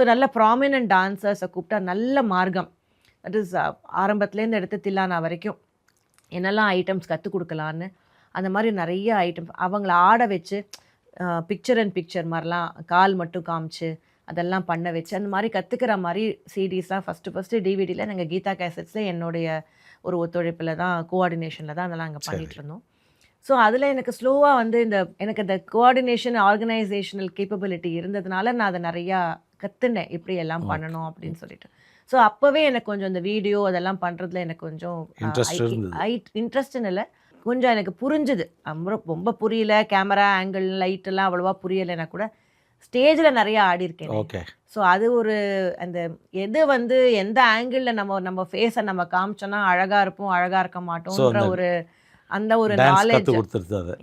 So நல்ல prominent டான்சர்ஸை கூப்பிட்டா நல்ல மார்க்கம். தட் இஸ் ஆரம்பத்துலேருந்து எடுத்து தில்லானா வரைக்கும். என்னெல்லாம் ஐட்டம்ஸ் கற்றுக் கொடுக்கலான்னு அந்த மாதிரி நிறைய ஐட்டம்ஸ் அவங்கள ஆட வச்சு பிக்சர் அண்ட் பிக்சர் மாதிரிலாம் கால் மட்டும் காமிச்சு அதெல்லாம் பண்ண வச்சு அந்த மாதிரி கற்றுக்கிற மாதிரி சிடிஸ்லாம் ஃபஸ்ட்டு ஃபஸ்ட்டு டிவிடியில் நாங்கள் கீதா கேசட்ஸில் என்னுடைய ஒரு ஒத்துழைப்பில் தான் கோஆர்டினேஷனில் தான் அதெல்லாம் அங்கே பண்ணிகிட்டு இருந்தோம் ஸோ அதில் எனக்கு ஸ்லோவாக வந்து இந்த எனக்கு இந்த கோஆர்டினேஷன் ஆர்கனைசேஷனல் கேப்பபிலிட்டி இருந்ததுனால நான் அதை நிறையா கற்றுனேன் இப்படி எல்லாம் பண்ணணும் அப்படின்னு சொல்லிட்டு. ஸோ அப்போவே எனக்கு கொஞ்சம் இந்த வீடியோ அதெல்லாம் பண்ணுறதுல எனக்கு கொஞ்சம். இன்ட்ரெஸ்ட்னு இல்லை. கொஞ்சம் எனக்கு புரிஞ்சுது. ரொம்ப ரொம்ப புரியல கேமரா ஆங்கிள் லைட் எல்லாம் அவ்வளோவா புரியலைன்னா கூட ஸ்டேஜில் நிறைய ஆடி இருக்கேன். ஓகே. ஸோ அது ஒரு அந்த எது வந்து எந்த ஆங்கிளில் நம்ம நம்ம ஃபேஸை நம்ம காமிச்சோன்னா அழகாக இருப்போம் அழகாக இருக்க மாட்டோம்ன்ற ஒரு அந்த ஒரு நாலேஜ்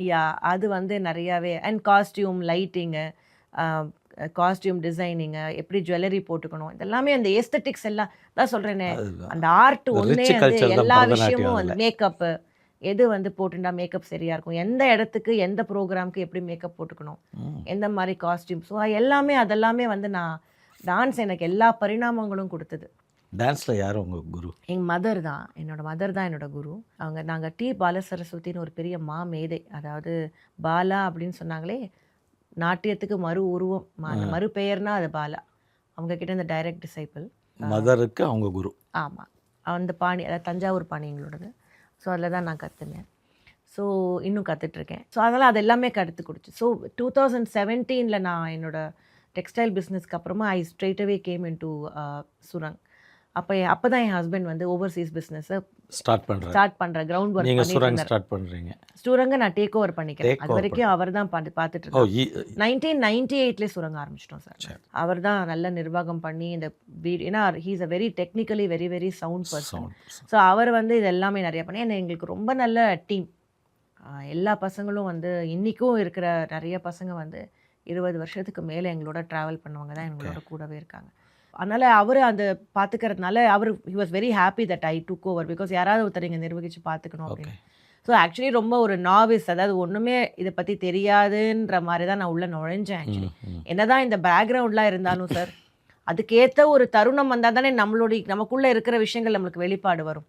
யா அது. வந்து நிறையாவே and costume lighting costume designing எப்படி ஜுவல்லரி போட்டுக்கணும் இதெல்லாமே அந்த எஸ்தட்டிக்ஸ் எல்லாம் தான் சொல்கிறேனே. அந்த ஆர்ட் ஒன்றே வந்து எல்லா விஷயமும் அந்த அதுல. மேக்கப்பு எது வந்து போட்டுட்டா மேக்கப் சரியா இருக்கும் எந்த இடத்துக்கு எந்த ப்ரோக்ராம்க்கு எப்படி மேக்கப் போட்டுக்கணும். எந்த மாதிரி காஸ்டியூம் ஸோ எல்லாமே அதெல்லாமே வந்து நான் டான்ஸ் எனக்கு எல்லா பரிணாமங்களும் கொடுத்தது. டான்ஸ்ல யார் உங்க குரு? எங்கள் மதர் தான். என்னோட மதர் தான் என்னோட குரு. அவங்க நாங்கள் டி பால சரஸ்வதினு ஒரு பெரிய மா மேதை அதாவது பாலா அப்படின்னு சொன்னாங்களே நாட்டியத்துக்கு மறு உருவம் மறு பெயர்னா அது பாலா. அவங்க கிட்ட இந்த டைரக்ட் டிசைபிள் மதருக்கு அவங்க குரு. ஆமாம் அந்த பாணி அதாவது தஞ்சாவூர் பாணி எங்களோடது ஸோ அதில் தான் நான் கற்றுனேன் ஸோ இன்னும் கற்றுட்ருக்கேன் ஸோ அதெல்லாம் அது எல்லாமே கற்றுக் கொடுத்து ஸோ டூ தௌசண்ட் செவன்டீனில் நான் என்னோட டெக்ஸ்டைல் பிஸ்னஸ்க்கு அப்புறமா I straightaway came in to சுரங். அப்போ அப்போ தான் என் ஹஸ்பண்ட் வந்து ஓவர்சீஸ் பிஸ்னஸை ஸ்டார்ட் பண்றேன் ஸ்டார்ட் பண்ணுற கிரவுண்ட் ஒர்க் நீங்க சுரங் பண்ணிட்டு ஸ்டார்ட் பண்றீங்க. சுரங்க நான் டேக் ஓவர் பண்ணிக்கிறேன். அது வரைக்கும் அவர் தான் பார்த்து பார்த்துட்டு ஓ இருக்கேன் நைன்டீன் நைன்டி எயிட்லேயே சுரங்க ஆரம்பிச்சிட்டோம் சார். அவர் தான் நல்ல நிர்வாகம் பண்ணி இந்த வீடு ஏன்னா he's a very technically very very sound person so அவர் வந்து இது எல்லாமே நிறைய பண்ணி ஏன்னா எங்களுக்கு ரொம்ப நல்ல டீம் எல்லா பசங்களும் வந்து இன்றைக்கும் இருக்கிற நிறைய பசங்க வந்து இருபது வருஷத்துக்கு மேலே எங்களோட ட்ராவல் பண்ணவங்க தான் எங்களோட கூடவே இருக்காங்க. அதனால் அவர் அந்த பார்த்துக்கிறதுனால அவர் he was very happy that I took over because யாராவது ஒருத்தர் இங்கே நிர்வகித்து பார்த்துக்கணும் அப்படின்னு. ஸோ ஆக்சுவலி ரொம்ப ஒரு நாவிஸ் அதாவது ஒன்றுமே இதை பற்றி தெரியாதுன்ற மாதிரி தான் நான் உள்ளே நுழைஞ்சேன் ஆக்சுவலி என்னதான் இந்த பேக்ரவுண்ட்லாம் இருந்தாலும் சார் அதுக்கேற்ற ஒரு தருணம் வந்தால் தானே நம்மளுடைய நமக்குள்ளே இருக்கிற விஷயங்கள் நம்மளுக்கு வெளிப்பாடு வரும்.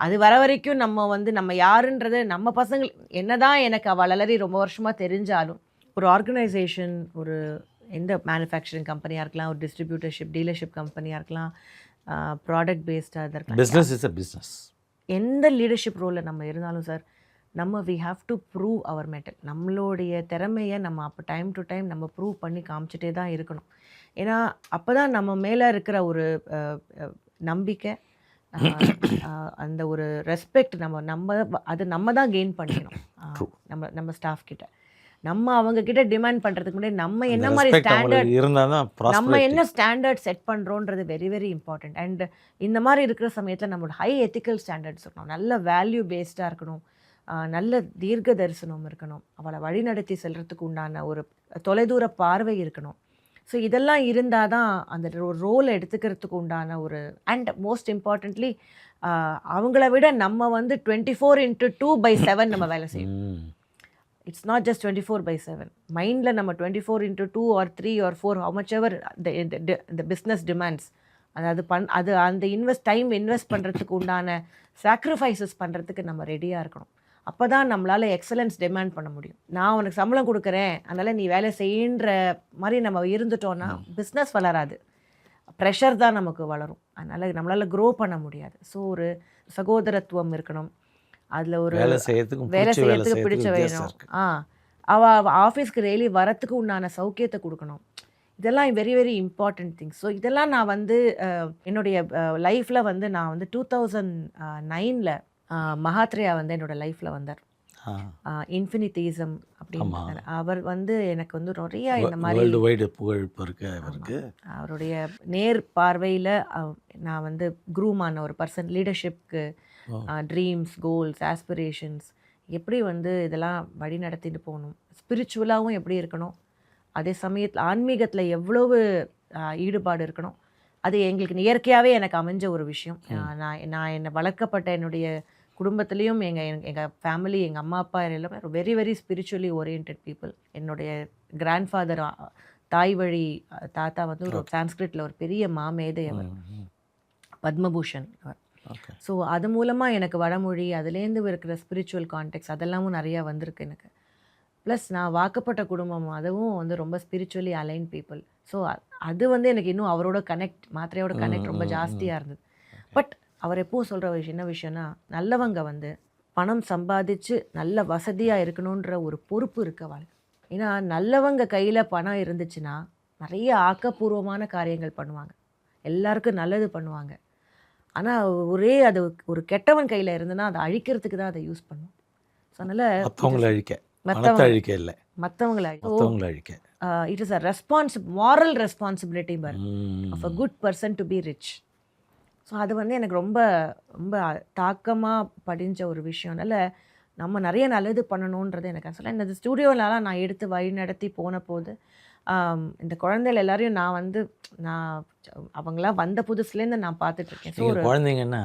அது வர வரைக்கும் நம்ம வந்து நம்ம யாருன்றது நம்ம பசங்கள் என்னதான் எனக்கு அவள் அலறி ரொம்ப வருஷமாக தெரிஞ்சாலும் ஒரு ஆர்கனைசேஷன் ஒரு எந்த மேனுஃபேக்சரிங் கம்பெனியாக இருக்கலாம் ஒரு டிஸ்ட்ரிபியூட்டர்ஷிப் டீலர்ஷிப் கம்பெனியாக இருக்கலாம் ப்ராடக்ட் பேஸ்டாக இருக்கலாம். பிஸ்னஸ் இஸ் அ பிஸ்னஸ் எந்த லீடர்ஷிப் ரோலில் நம்ம இருந்தாலும் சார் நம்ம we have to prove our mettle நம்மளுடைய திறமையை நம்ம அப்போ டைம் டு டைம் நம்ம ப்ரூவ் பண்ணி காமிச்சிட்டே தான் இருக்கணும். ஏன்னா அப்போ தான் நம்ம மேலே இருக்கிற ஒரு நம்பிக்கை அந்த ஒரு ரெஸ்பெக்ட் நம்ம நம்ம அது நம்ம தான் கெயின் பண்ணிக்கணும். நம்ம நம்ம ஸ்டாஃப் கிட்ட. நம்ம அவங்க கிட்ட டிமாண்ட் பண்ணுறதுக்கு முன்னாடி நம்ம என்ன மாதிரி ஸ்டாண்டர்ட் இருந்தால் தான் நம்ம என்ன ஸ்டாண்டர்ட் செட் பண்ணுறோன்றது வெரி வெரி இம்பார்ட்டண்ட் அண்ட் இந்த மாதிரி இருக்கிற சமயத்தில் நம்மளோட ஹை எத்திக்கல் ஸ்டாண்டர்ட்ஸ் இருக்கணும். நல்ல வேல்யூ பேஸ்டாக இருக்கணும். நல்ல தீர்க்க தரிசனம் இருக்கணும். அவளை வழிநடத்தி செல்றதுக்கு உண்டான ஒரு தொலைதூர பார்வை இருக்கணும். ஸோ இதெல்லாம் இருந்தால் தான் அந்த ரோல் எடுத்துக்கிறதுக்கு உண்டான ஒரு அண்ட் மோஸ்ட் இம்பார்ட்டண்ட்லி அவங்கள விட நம்ம வந்து twenty four into two by seven நம்ம வேலை செய்யணும். It's not just twenty four by seven மைண்டில் நம்ம twenty four into two or three or four how much ever the business demands அதாவது பண் அது அந்த இன்வெஸ்ட் டைம் இன்வெஸ்ட் பண்ணுறதுக்கு உண்டான சாக்ரிஃபைசஸ் பண்ணுறதுக்கு நம்ம ரெடியாக இருக்கணும். அப்போ தான் நம்மளால் எக்ஸலன்ஸ் டிமாண்ட் பண்ண முடியும். நான் உனக்கு சம்பளம் கொடுக்குறேன் அதனால் நீ வேலை செய்யுன்ற மாதிரி நம்ம இருந்துட்டோன்னா பிஸ்னஸ் வளராது. ப்ரெஷர் தான் நமக்கு வளரும். அதனால் நம்மளால் க்ரோ பண்ண முடியாது. ஸோ ஒரு சகோதரத்துவம் இருக்கணும். அதில் ஒரு வேலை செய்யறதுக்கு பிடிச்ச வேணும். ஆ. அவ அவ ஆஃபீஸ்க்கு டெய்லி வரத்துக்கு உண்டான சௌக்கியத்தை கொடுக்கணும். இதெல்லாம் very very important things so இதெல்லாம் நான் வந்து என்னுடைய லைஃப்பில் வந்து நான் வந்து டூ தௌசண்ட் நைனில் மகாத்ரேயா வந்து என்னோட லைஃப்பில் வந்தார். இன்ஃபினிட்டிசம் அப்படின்னு அவர் வந்து எனக்கு வந்து நிறைய இந்த மாதிரி புகழ் இருக்கு அவருக்கு. அவருடைய நேர் பார்வையில் நான் வந்து குரூமான ஒரு பர்சன் லீடர்ஷிப்க்கு. ட்ரீம்ஸ் கோல்ஸ் ஆஸ்பிரேஷன்ஸ் எப்படி வந்து இதெல்லாம் வழி நடத்திட்டு போகணும் ஸ்பிரிச்சுவலாகவும் எப்படி இருக்கணும்? அதே சமயத்தில் ஆன்மீகத்தில் எவ்வளவு ஈடுபாடு இருக்கணும்? அது எங்களுக்கு இயற்கையாகவே எனக்கு அமைஞ்ச ஒரு விஷயம். நான் நான் என்னை வளர்க்கப்பட்ட என்னுடைய குடும்பத்துலேயும் எங்கள் எங்கள் ஃபேமிலி எங்கள் அம்மா அப்பா எல்லாமே very very spiritually orient people என்னுடைய கிராண்ட் ஃபாதர் தாய் வழி தாத்தா வந்து ஒரு சான்ஸ்கிரிட்டில் ஒரு பெரிய மாமேதை அவர். பத்மபூஷன் அவர். ஸோ அது மூலமாக எனக்கு வடமொழி அதுலேருந்து இருக்கிற ஸ்பிரிச்சுவல் கான்டெக்ட்ஸ் அதெல்லாமும் நிறையா வந்திருக்கு எனக்கு. ப்ளஸ் நான் வாக்கப்பட்ட குடும்பம் அதுவும் வந்து ரொம்ப ஸ்பிரிச்சுவலி அலைன் பீப்புள் ஸோ அது வந்து எனக்கு இன்னும் அவரோட கனெக்ட் மாத்திரையோட கனெக்ட் ரொம்ப ஜாஸ்தியாக இருந்தது. பட் அவர் எப்பவும் சொல்கிற ஒரு என்ன விஷயம்னா நல்லவங்க வந்து பணம் சம்பாதிச்சு நல்ல வசதியாக இருக்கணுன்ற ஒரு பொறுப்பு இருக்கு அவளுக்கு ஏன்னா நல்லவங்க கையில் பணம் இருந்துச்சுன்னா நிறைய ஆக்கப்பூர்வமான காரியங்கள் பண்ணுவாங்க. எல்லாருக்கும் நல்லது பண்ணுவாங்க. ஆனால் ஒரே அது ஒரு கெட்டவன் கையில் இருந்ததுன்னா அதை அழிக்கிறதுக்கு தான் அதை யூஸ் பண்ணும். ஸோ அதனால் மற்றவங்களை அழிக்க. அழிக்க இல்லை. மற்றவங்களை மற்றவங்களை அழிக்க. It is a response moral responsibility பாரு. Of a good person to be rich so அது வந்து எனக்கு ரொம்ப ரொம்ப தாக்கமாக படிஞ்ச ஒரு விஷயம். அதனால் நம்ம நிறைய நல்லது பண்ணணுன்றது எனக்கு சொல்ல இந்த ஸ்டூடியோலலாம் நான் எடுத்து வழி நடத்தி போன போது இந்த குழந்தைகள் எல்லாரையும் நான் வந்து நான் அவங்களாம் வந்த புதுசுலேருந்து நான் பார்த்துட்ருக்கேன். ஸோ நீங்க ஒரு குழந்தைங்கன்னா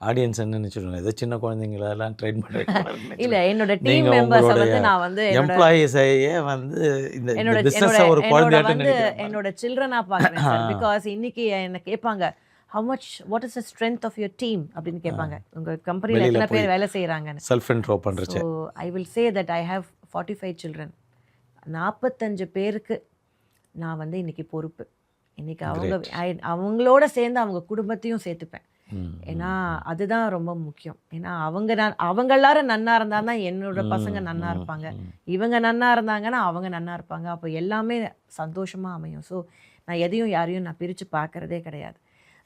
ஆடியன்ஸ் என்ன நினச்சிடுவாங்க ஏதோ சின்ன குழந்தைங்களெல்லாம் ட்ரெயின் பண்ணுறேன் இல்லை என்னோட டீம் மெம்பர்ஸை வந்து நான் வந்து எம்ப்ளாயீஸையே வந்து இந்த என்னோட பிஸ்னஸை ஒரு குழந்தையாட்டம் வந்து என்னோட சில்ட்ரனாக பார்க்குறேன். பிகாஸ் இன்னைக்கு என்ன கேட்பாங்க how much what is the strength of your team அப்படின்னு கேட்பாங்க. உங்க கம்பெனியில் எத்தனை பேர் வேலை செய்கிறாங்கன்னு self intro பண்ணுறச்சு I will say that I have forty five children நாற்பத்தஞ்சு பேருக்கு நான் வந்து இன்னைக்கு பொறுப்பு. இன்னைக்கு அவங்க அவங்களோட சேர்ந்து அவங்க குடும்பத்தையும் சேர்த்துப்பேன். ஏன்னா அதுதான் ரொம்ப முக்கியம். ஏன்னா அவங்க நான் அவங்க எல்லாரும் நன்னா இருந்தா தான் என்னோட பசங்க நன்னா இருப்பாங்க. இவங்க நன்னா இருந்தாங்கன்னா அவங்க நன்னா இருப்பாங்க. அப்போ எல்லாமே சந்தோஷமாக அமையும். ஸோ நான் எதையும் யாரையும் நான் பிரித்து பார்க்கறதே கிடையாது.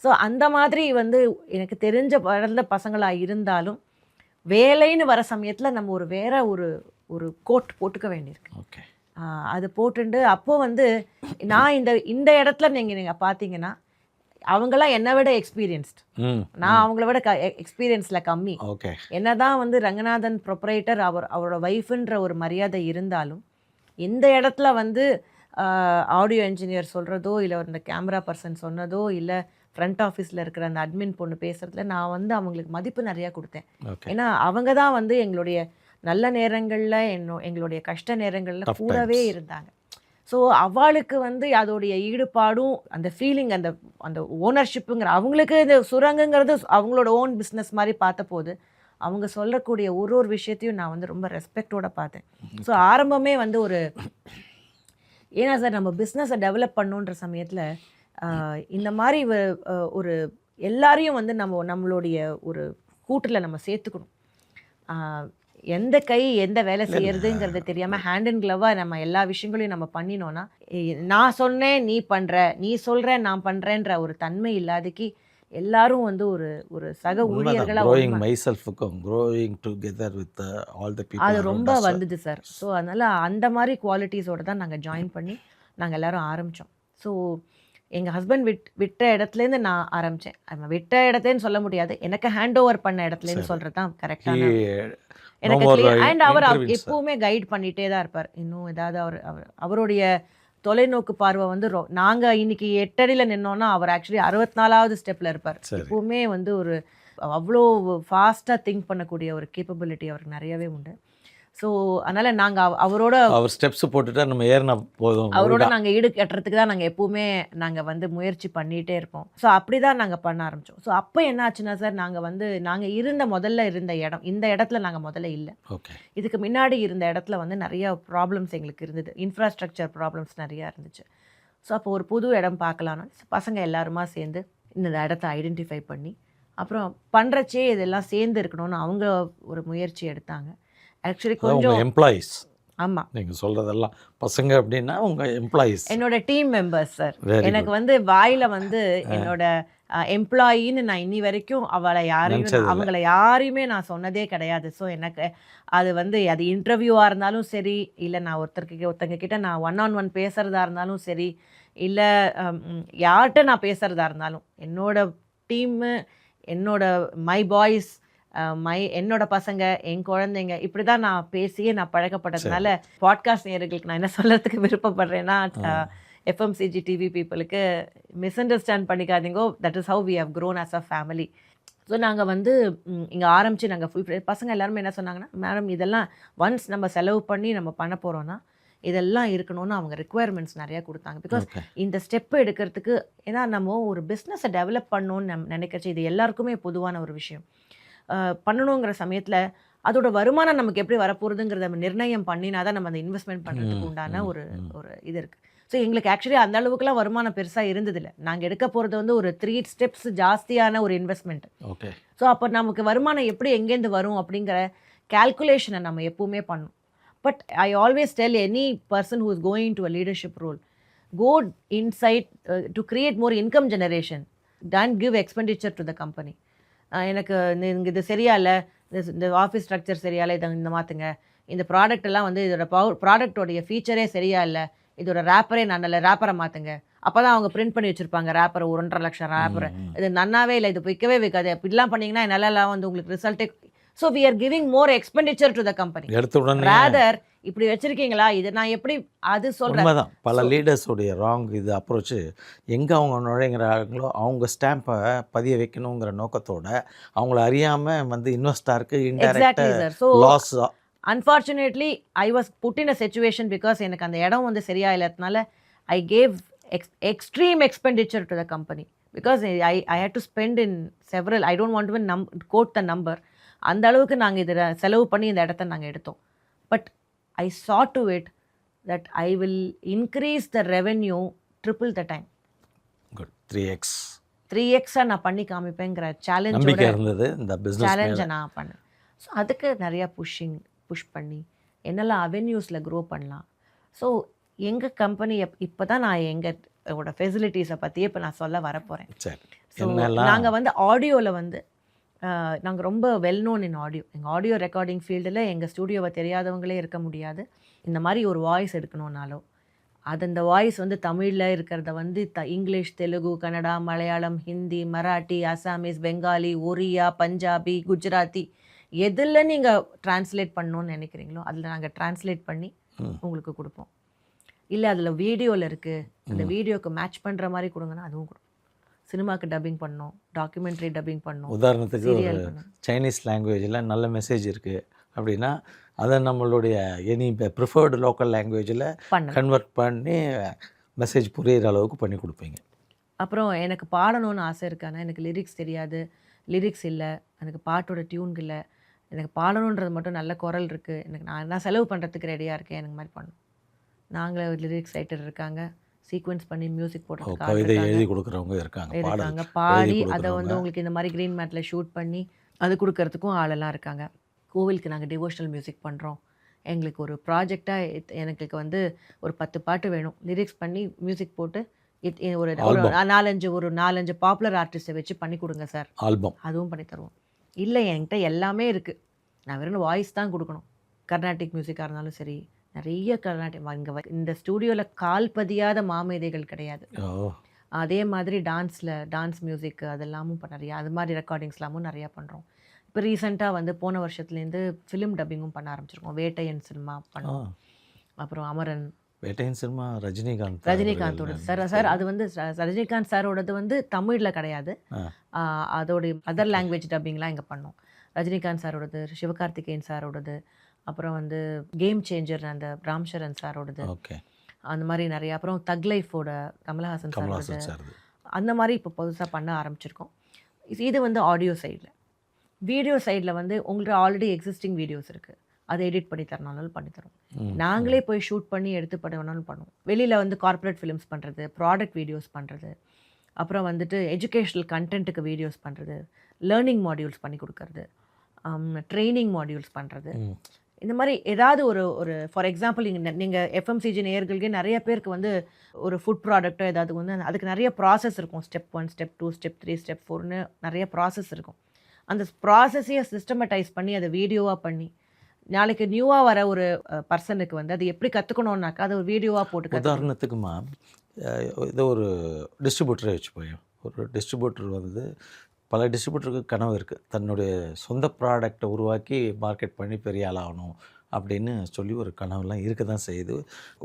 ஸோ அந்த மாதிரி வந்து எனக்கு தெரிஞ்ச வளர்ந்த பசங்களாக இருந்தாலும் வேலைன்னு வர சமயத்தில் நம்ம ஒரு வேற ஒரு ஒரு கோட் போட்டுக்க வேண்டியிருக்கு. ஓகே அது போட்டுண்டு அப்போ வந்து நான் இந்த இந்த இடத்துல நீங்கள் நீங்கள் பார்த்தீங்கன்னா அவங்களாம் என்னை விட எக்ஸ்பீரியன்ஸ்ட் நான் அவங்கள விட க எக்ஸ்பீரியன்ஸில் கம்மி. ஓகே. என்னதான் வந்து ரங்கநாதன் ப்ரொப்ரைட்டர் அவர் அவரோட ஒய்ஃபுன்ற ஒரு மரியாதை இருந்தாலும் இந்த இடத்துல வந்து ஆடியோ இன்ஜினியர் சொல்கிறதோ இல்லை இந்த கேமரா பர்சன் சொன்னதோ இல்லை ஃப்ரண்ட் ஆஃபீஸில் இருக்கிற அந்த அட்மின் பொண்ணு பேசுகிறதுல நான் வந்து அவங்களுக்கு மதிப்பு நிறையா கொடுத்தேன். ஏன்னா அவங்க தான் வந்து எங்களுடைய நல்ல நேரங்களில் என்னோ எங்களுடைய கஷ்ட நேரங்களில் கூடவே. இருந்தாங்க. ஸோ அவளுக்கு வந்து அதோடைய ஈடுபாடும் அந்த ஃபீலிங் அந்த அந்த ஓனர்ஷிப்புங்கிற அவங்களுக்கு இந்த சுரங்குங்கிறது அவங்களோட ஓன் பிஸ்னஸ் மாதிரி பார்த்தபோது அவங்க சொல்லக்கூடிய ஒரு ஒரு விஷயத்தையும் நான் வந்து ரொம்ப ரெஸ்பெக்டோட பார்த்தேன். ஸோ ஆரம்பமே வந்து ஒரு ஏன்னா சார் நம்ம பிஸ்னஸை டெவலப் பண்ணுன்ற சமயத்தில் இந்த மாதிரி ஒரு எல்லாரையும் வந்து நம்ம நம்மளுடைய ஒரு கூட்டில் நம்ம சேர்த்துக்கணும். எந்த கை எந்த வேலை செய்யறதுங்கிறது தெரியாமல் ஹேண்ட் அண்ட் க்ளவாக நம்ம எல்லா விஷயங்களையும் நம்ம பண்ணினோன்னா எ- நான் சொன்னேன் நீ பண்ணுற நீ சொல்கிற நான் பண்ணுறேன்ற ஒரு தன்மை இல்லாதக்கு எல்லாரும் வந்து ஒரு ஒரு சக ஊழியர்களாக growing my செல்ஃபுக்கும் growing together with all the அது பீப்புள் ரொம்ப வந்தது சார் ஸோ அதனால் அந்த மாதிரி குவாலிட்டிஸோட தான் நாங்கள் ஜாயின் பண்ணி நாங்கள் எல்லாரும் ஆரம்பித்தோம் ஸோ எங்கள் ஹஸ்பண்ட் விட் விட்ட இடத்துலேருந்து நான் ஆரம்பித்தேன் விட்ட இடத்துலேன்னு சொல்ல முடியாது. எனக்கு ஹேண்ட் ஓவர் பண்ண இடத்துலேருந்து. சொல்கிறது தான் கரெக்டான எனக்கு and அவர். எப்பவுமே கைட் பண்ணிட்டே தான் இருப்பார் இன்னும் ஏதாவது அவர் அவர் அவருடைய தொலைநோக்கு பார்வை வந்து ரொ நாங்கள் இன்னைக்கு எட்டடியில் நின்னோன்னா அவர் ஆக்சுவலி அறுபத்தி நாலாவது ஸ்டெப்பில் இருப்பார். எப்பவுமே வந்து ஒரு அவ்வளோ ஃபாஸ்ட்டாக திங்க் பண்ணக்கூடிய ஒரு கேப்பபிலிட்டி அவருக்கு நிறையவே உண்டு ஸோ அதனால் நாங்கள் அவரோட அவர் ஸ்டெப்ஸ் போட்டுட்டா நம்ம ஏறினா போதும். அவரோட நாங்கள் ஈடு கட்டுறதுக்கு தான் நாங்கள் எப்பவுமே நாங்கள் வந்து முயற்சி பண்ணிகிட்டே இருப்போம். ஸோ அப்படி தான் நாங்கள் பண்ண ஆரம்பித்தோம் ஸோ அப்போ என்ன ஆச்சுன்னா சார் நாங்கள் வந்து நாங்கள் இருந்த முதல்ல இருந்த இடம் இந்த இடத்துல நாங்கள் முதல்ல இல்லை. ஓகே இதுக்கு முன்னாடி இருந்த இடத்துல வந்து நிறைய ப்ராப்ளம்ஸ் எங்களுக்கு இருந்தது. இன்ஃப்ராஸ்ட்ரக்சர் ப்ராப்ளம்ஸ் நிறையா இருந்துச்சு. ஸோ அப்போ ஒரு புது இடம் பார்க்கலான்னு பசங்க எல்லாருமா சேர்ந்து இந்த இடத்த ஐடென்டிஃபை பண்ணி அப்புறம் பண்ணுறச்சே இதெல்லாம் சேர்ந்து இருக்கணும்னு அவங்க ஒரு முயற்சி எடுத்தாங்க. ஆக்சுவலி கொஞ்சம் எம்ப்ளாயீஸ் ஆமாம் நீங்க சொல்றதெல்லாம் பசங்க அப்படின்னா உங்க எம்ப்ளாயீஸ் என்னோட டீம் மெம்பர்ஸ் சார் எனக்கு வந்து வாயில வந்து என்னோட எம்ப்ளாயின்னு நான் இன்னி வரைக்கும் அவளை யாரையும். அவங்கள யாரையுமே நான் சொன்னதே கிடையாது. ஸோ எனக்கு அது வந்து அது இன்டர்வியூவாக இருந்தாலும் சரி இல்லை நான் ஒருத்தருக்கு ஒருத்தங்க கிட்ட நான் ஒன் ஆன் ஒன் பேசுகிறதா இருந்தாலும் சரி இல்லை யார்கிட்ட நான் பேசுகிறதா இருந்தாலும் என்னோட டீம்மு என்னோட மை பாய்ஸ் மை என்னோட பசங்க என் குழந்தைங்க இப்படி தான் நான் பேசியே நான் பழக்கப்பட்டதுனால பாட்காஸ்ட் நேயர்களுக்கு நான் என்ன சொல்கிறதுக்கு விருப்பப்படுறேன்னா எஃப்எம்சிஜி டிவி பீப்புளுக்கு misunderstand பண்ணிக்காதீங்கோ. That is how we have grown as a family so நாங்கள் வந்து இங்கே ஆரம்பித்து நாங்கள் ஃபுல் பசங்க எல்லாருமே என்ன சொன்னாங்கன்னா மேடம் இதெல்லாம் ஒன்ஸ் நம்ம செலவு பண்ணி நம்ம பண்ண போகிறோன்னா இதெல்லாம் இருக்கணும்னு அவங்க ரெக்குவயர்மெண்ட்ஸ் நிறையா கொடுத்தாங்க. பிகாஸ் இந்த ஸ்டெப் எடுக்கிறதுக்கு ஏன்னா நம்ம ஒரு பிஸ்னஸை டெவலப் பண்ணணும்னு நம் நினைக்கிறச்சு இது எல்லாருக்குமே பொதுவான ஒரு விஷயம். பண்ணணுங்கிற சமயத்தில் அதோட வருமானம் நமக்கு எப்படி வரப்போகுதுங்கிறத நம்ம நிர்ணயம் பண்ணினா தான் நம்ம அந்த இன்வெஸ்ட்மெண்ட் பண்ணுறதுக்கு உண்டான ஒரு. ஒரு இது இருக்குது ஸோ எங்களுக்கு ஆக்சுவலி அந்த அளவுக்குலாம் வருமானம் பெருசாக இருந்ததில்லை. நாங்கள் எடுக்க போகிறது வந்து ஒரு த்ரீ ஸ்டெப்ஸ் ஜாஸ்தியான ஒரு இன்வெஸ்ட்மெண்ட் ஓகே. ஸோ அப்போ நமக்கு வருமானம் எப்படி எங்கேருந்து வரும் அப்படிங்கிற கால்குலேஷனை நம்ம எப்பவுமே பண்ணணும். But I always tell any person who is going to a leadership role go inside to create more income generation than give expenditure to the company எனக்கு இந்த இங்க இது சரியா இல்லை இந்த ஆஃபீஸ் ஸ்ட்ரக்சர் சரியா இல்லை இதை இந்த மாற்றுங்க இந்த ப்ராடக்ட் எல்லாம் வந்து இதோட பவர் ப்ராடக்டோடைய ஃபீச்சரே சரியா இல்லை இதோட ரேப்பரே நல்ல ரேப்பரை மாற்றுங்க அப்போ தான் அவங்க பிரிண்ட் பண்ணி வச்சுருப்பாங்க ரேப்பரை ஒரு ஒன்றரை லட்சம் ரேப்பரை. இது நன்னாவே இல்லை இது விற்கவே விற்காது இப்படிலாம் பண்ணீங்கன்னா நல்லா வந்து உங்களுக்கு ரிசல்ட்டே so we are giving more expenditure to the company rather இப்படி வச்சிருக்கீங்களா? இது நான் எப்படி அது சொல்றேன். உண்மைதான். பல லீடர்ஸோடைய ராங் இது அப்ரோச்சு எங்கே அவங்க நுழைங்கிறாங்களோ அவங்க ஸ்டாம்பை பதிய வைக்கணுங்கிற நோக்கத்தோட அவங்கள அறியாமல் வந்து இன்வெஸ்டாருக்கு so loss unfortunately I was put in a situation because எனக்கு அந்த இடம் வந்து சரியா இல்லாதனால I gave ex extreme expenditure to the company because I I had to spend in several I don't want to நம் கோட் த நம்பர் அந்த அளவுக்கு நாங்கள் இதில் செலவு பண்ணி இந்த இடத்த நாங்கள் எடுத்தோம். But I saw to it that I will increase the revenue triple the time could three X three எக்ஸாக நான் பண்ணி காமிப்பேங்கிற சேலஞ்சோட நம்பிக்கை இருந்தது. இந்த பிஸ்னஸ் சேலஞ்சை நான் பண்ணேன். ஸோ அதுக்கு நிறையா புஷ்ஷிங் புஷ் பண்ணி என்னெல்லாம் அவென்யூஸில் க்ரோ பண்ணலாம். ஸோ எங்கள் கம்பெனி இப்போ தான் நான் எங்களோட ஃபெசிலிட்டிஸை பற்றியே இப்போ நான் சொல்ல வரப்போகிறேன் சரி. என்னெல்லாம் நாங்கள் வந்து ஆடியோவில் வந்து நாங்கள் ரொம்ப வெல் நோன் இன் ஆடியோ எங்கள் ஆடியோ ரெக்கார்டிங் ஃபீல்டில் எங்கள் ஸ்டூடியோவை தெரியாதவங்களே இருக்க முடியாது. இந்த மாதிரி ஒரு வாய்ஸ் எடுக்கணுன்னாலோ அது அந்த வாய்ஸ் வந்து தமிழில் இருக்கிறத வந்து த இங்கிலீஷ் தெலுங்கு கன்னடா மலையாளம் ஹிந்தி மராட்டி அசாமீஸ் பெங்காலி ஒரியா பஞ்சாபி குஜராத்தி எதில் நீங்கள் ட்ரான்ஸ்லேட் பண்ணணும்னு நினைக்கிறீங்களோ அதில் நாங்கள் ட்ரான்ஸ்லேட் பண்ணி. உங்களுக்கு கொடுப்போம். இல்லை அதில் வீடியோவில் இருக்குது அந்த வீடியோக்கு மேட்ச் பண்ணுற மாதிரி கொடுங்கன்னா அதுவும் கொடுப்போம். சினிமாக்கு டப்பிங் பண்ணோம் டாக்குமெண்ட்ரி டப்பிங் பண்ணோம் உதாரணத்துக்கு ஒரு சைனீஸ் லாங்குவேஜில் நல்ல மெசேஜ் இருக்குது அப்படின்னா அதை நம்மளுடைய எனி ப்ரிஃபர்டு லோக்கல் லாங்குவேஜில் கன்வெர்ட் பண்ணி மெசேஜ் புரியிற அளவுக்கு பண்ணி கொடுப்பீங்க. அப்புறம் எனக்கு பாடணும்னு ஆசை இருக்கானா எனக்கு லிரிக்ஸ் தெரியாது. லிரிக்ஸ் இல்லை. எனக்கு பாட்டோட டியூன் இல்லை. எனக்கு பாடணுன்றது மட்டும் நல்ல குரல் இருக்குது எனக்கு நான் நான் செலவு பண்ணுறதுக்கு ரெடியாக இருக்கேன். எனக்கு மாதிரி பண்ணணும். நாங்களே ஒரு லிரிக்ஸ் ரைட்டர் இருக்காங்க. சீக்வென்ஸ் பண்ணி மியூசிக் ஆள் கவிதை. எழுதி கொடுக்குறவங்க இருக்காங்க இருக்காங்க. பாடி அதை வந்து. உங்களுக்கு இந்த மாதிரி க்ரீன் மேட்டில் ஷூட் பண்ணி அது கொடுக்கறதுக்கும் ஆளெல்லாம் இருக்காங்க. கோவிலுக்கு நாங்கள் டிவோஷனல் மியூசிக் பண்ணுறோம் எங்களுக்கு ஒரு ப்ராஜெக்டாக எனக்கு வந்து ஒரு பத்து பாட்டு வேணும். லிரிக்ஸ் பண்ணி மியூசிக் போட்டு ஒரு. நாலஞ்சு ஒரு நாலஞ்சு பாப்புலர் ஆர்டிஸ்ட்டை வச்சு பண்ணி கொடுங்க சார். ஆல்பம் அதுவும் பண்ணி தருவோம். இல்லை என்கிட்ட எல்லாமே இருக்குது நான் வெறும் வாய்ஸ் தான் கொடுக்கணும். கர்நாடிக் மியூசிக்காக இருந்தாலும் சரி நிறைய கர்நாடிக் இங்கே இந்த ஸ்டூடியோவில் கால் பதியாத மாமேதைகள் கிடையாது. அதே மாதிரி டான்ஸில் டான்ஸ் மியூசிக் அதெல்லாமும் இப்போ நிறையா அது மாதிரி ரெக்கார்டிங்ஸ்லாமும் நிறையா பண்ணுறோம் இப்போ ரீசெண்டாக வந்து போன வருஷத்துலேருந்து ஃபிலிம் டப்பிங்கும் பண்ண ஆரம்பிச்சிருக்கோம். வேட்டையன் சினிமா பண்ணோம். அப்புறம் அமரன். வேட்டையன் சினிமா ரஜினிகாந்த் ரஜினிகாந்தோட சார் சார் அது வந்து ரஜினிகாந்த் சாரோடது வந்து தமிழில் கிடையாது. அதோடைய அதர் லாங்குவேஜ் டப்பிங்லாம் இங்கே பண்ணோம். ரஜினிகாந்த் சாரோடது சிவகார்த்திகேயன் சாரோடது அப்புறம் வந்து கேம் சேஞ்சர் அந்த ராம் சரண் சாரோடது அந்த மாதிரி நிறைய அப்புறம் தக் லைஃபோட கமலஹாசன் சாரோடது. அந்த மாதிரி இப்போ புதுசாக பண்ண ஆரம்பிச்சிருக்கோம். இது- இது வந்து ஆடியோ சைடில் வீடியோ சைடில் வந்து உங்கள்ட்ட ஆல்ரெடி எக்ஸிஸ்டிங் வீடியோஸ் இருக்குது அதை எடிட் பண்ணி தரனாலும் பண்ணி தரோம் நாங்களே போய் ஷூட் பண்ணி எடுத்து பண்ண வேணாலும் பண்ணுவோம். வெளியில் வந்து கார்ப்பரேட் ஃபிலிம்ஸ் பண்ணுறது ப்ராடக்ட் வீடியோஸ் பண்ணுறது அப்புறம் வந்துட்டு எஜுகேஷ்னல் கண்டென்ட்டுக்கு வீடியோஸ் பண்ணுறது லேர்னிங் மாடியூல்ஸ் பண்ணி கொடுக்கறது ட்ரைனிங் மாடியூல்ஸ் பண்ணுறது. இந்த மாதிரி ஏதாவது ஒரு ஒரு ஃபார் எக்ஸாம்பிள் நீங்கள் நீங்கள் எஃப்எம்சிஜி நேயர்களுக்கே நிறைய பேருக்கு வந்து ஒரு ஃபுட் ப்ராடக்ட்டோ ஏதாவது வந்து அதுக்கு நிறைய ப்ராசஸ் இருக்கும். Step one step two step three step ஃபோர்னு நிறைய ப்ராசஸ் இருக்கும். அந்த ப்ராசஸையே சிஸ்டமேட்டைஸ் பண்ணி அதை வீடியோவாக பண்ணி நாளைக்கு நியூவாக வர ஒரு பர்சனுக்கு வந்து அது எப்படி கற்றுக்கணுன்னாக்கா அது ஒரு வீடியோவாக போட்டு உதாரணத்துக்குமா அஹ் இது ஒரு வச்சு வச்சுப்போம். ஒரு டிஸ்ட்ரிபியூட்டர் வந்து பல டிஸ்ட்ரிபியூட்டருக்கு கனவு இருக்குது தன்னுடைய சொந்த ப்ராடக்டை உருவாக்கி மார்க்கெட் பண்ணி பெரிய ஆள் ஆகணும் அப்படின்னு சொல்லி ஒரு கனவுலாம் இருக்க தான் செய்யுது.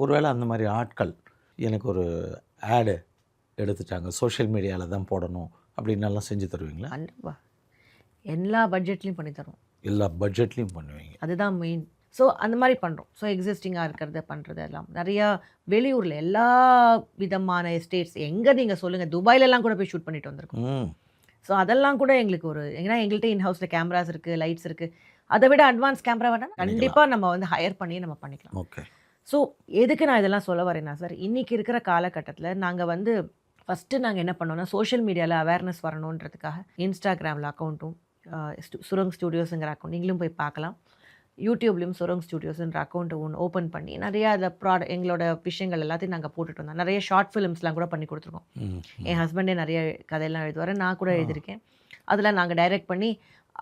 ஒருவேளை அந்த மாதிரி ஆட்கள் எனக்கு ஒரு ஆடு எடுத்துட்டாங்க. சோஷியல் மீடியாவில் தான் போடணும் அப்படின்னு எல்லாம் செஞ்சு தருவீங்களா? கண்டிப்பா. எல்லா பட்ஜெட்லையும் பண்ணி எல்லா பட்ஜெட்லேயும் பண்ணுவீங்க. அதுதான் மெயின் ஸோ அந்த மாதிரி பண்ணுறோம் ஸோ எக்ஸிஸ்டிங்காக இருக்கிறத பண்ணுறது எல்லாம். நிறையா வெளியூரில் எல்லா விதமான எஸ்டேட்ஸ் எங்கே நீங்கள் சொல்லுங்கள் துபாயிலெல்லாம் கூட போய் ஷூட் பண்ணிட்டு வந்திருக்கோம். ஸோ அதெல்லாம் கூட எங்களுக்கு ஒரு ஏன்னா எங்கள்கிட்ட இன் ஹவுஸில் கேமராஸ் இருக்குது லைட்ஸ் இருக்குது அதை விட அட்வான்ஸ் கேமரா வேணால் கண்டிப்பாக நம்ம வந்து ஹையர் பண்ணி நம்ம பண்ணிக்கலாம். ஓகே. ஸோ எதுக்கு நான் இதெல்லாம் சொல்ல வரேன்னா சார் இன்றைக்கி இருக்கிற காலகட்டத்தில் நாங்கள் வந்து ஃபஸ்ட்டு நாங்கள் என்ன பண்ணோம்னா சோஷியல் மீடியாவில் அவேர்னஸ் வரணுன்றதுக்காக இன்ஸ்டாகிராமில் அக்கௌண்ட்டும் சுரங் ஸ்டுடியோஸுங்கிற அக்கௌண்ட் நீங்களும் போய் பார்க்கலாம். யூடியூப்லேயும் சுரங் ஸ்டுடியோஸ்ன்ற அக்கௌண்ட் ஒன்று ஓப்பன் பண்ணி நிறைய அந்த ப்ராட எங்களோட விஷயங்கள் எல்லாத்தையும் நாங்கள் போட்டுட்டு வந்தோம். நிறைய ஷார்ட் ஃபிலிம்ஸ்லாம் கூட பண்ணி கொடுத்துருக்கோம். என் ஹஸ்பண்டே நிறைய கதையெல்லாம் எழுதுவார். நான் கூட எழுதியிருக்கேன். அதில் நாங்கள் டைரக்ட் பண்ணி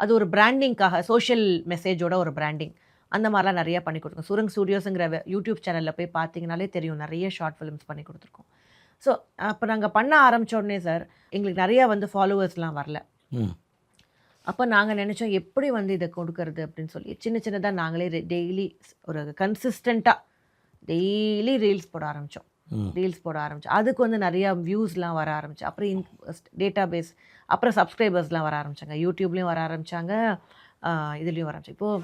அது ஒரு பிராண்டிங்காக சோஷியல் மெசேஜோட ஒரு பிராண்டிங் அந்த மாதிரிலாம் நிறைய பண்ணி கொடுத்துருக்கோம். சுரங் ஸ்டூடியோஸுங்கிற யூடியூப் சேனலில் போய் பார்த்தீங்கனாலே தெரியும். நிறைய ஷார்ட் ஃபிலிம்ஸ் பண்ணி கொடுத்துருக்கோம். ஸோ அப்போ நாங்கள் பண்ண ஆரம்பிச்ச உடனே சார் எங்களுக்கு நிறையா வந்து ஃபாலோவர்ஸ்லாம் வரல. அப்போ நாங்கள் நினச்சோம் எப்படி வந்து இதை கொடுக்கறது அப்படின்னு சொல்லி சின்ன சின்னதாக நாங்களே டெய்லி ஒரு கன்சிஸ்டண்ட்டாக டெய்லி ரீல்ஸ் போட ஆரம்பித்தோம் ரீல்ஸ் போட ஆரம்பிச்சோம். அதுக்கு வந்து நிறையா வியூஸ்லாம் வர ஆரம்பிச்சு அப்புறம் இன் டேட்டா பேஸ் அப்புறம் சப்ஸ்கிரைபர்ஸ்லாம் வர ஆரம்பிச்சாங்க. யூடியூப்லேயும் வர ஆரம்பிச்சாங்க இதுலேயும் வர ஆரம்பிச்சு. இப்போது